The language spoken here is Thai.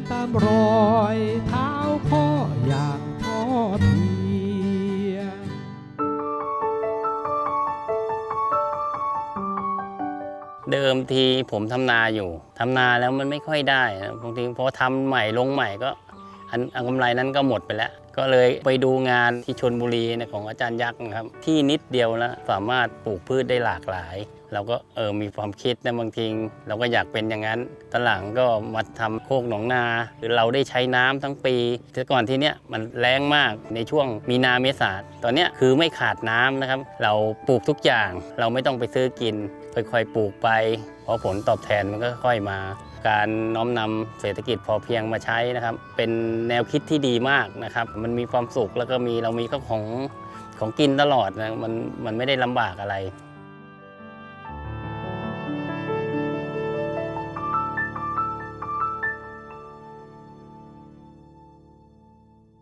นตามรอยเท้าพ่ออย่างทอดเทียมเดิมทีผมทำนาอยู่ทำนาแล้วมันไม่ค่อยได้บางทีพอทำใหม่ลงใหม่ก็ อันอันกำไรนั้นก็หมดไปแล้ว ก็เลยไปดูงานที่ชนบุรีนะของอาจารย์ยักษ์นะครับ ที่นิดเดียวแล้วสามารถปลูกพืชได้หลากหลาย เราก็เออมีความคิดนะบางทีเราก็อยากเป็นอย่างนั้นตอนหลังก็มาทำโคกหนองนาคือเราได้ใช้น้ำทั้งปีแต่ก่อนที่เนี้ยมันแรงมากในช่วงมีนาเมษาตอนเนี้ยคือไม่ขาดน้ำนะครับ เราปลูกทุกอย่าง เราไม่ต้องไปซื้อกินค่อยๆปลูกไปพราะผลตอบแทนมันก็ค่อยมา การน้อมนำเศรษฐกิจพอเพียงมาใช้นะครับ เป็นแนวคิดที่ดีมากนะครับ มันมีความสุขแล้วก็มีเรามีก็ของของกินตลอดนะมันมันไม่ได้ลำบากอะไร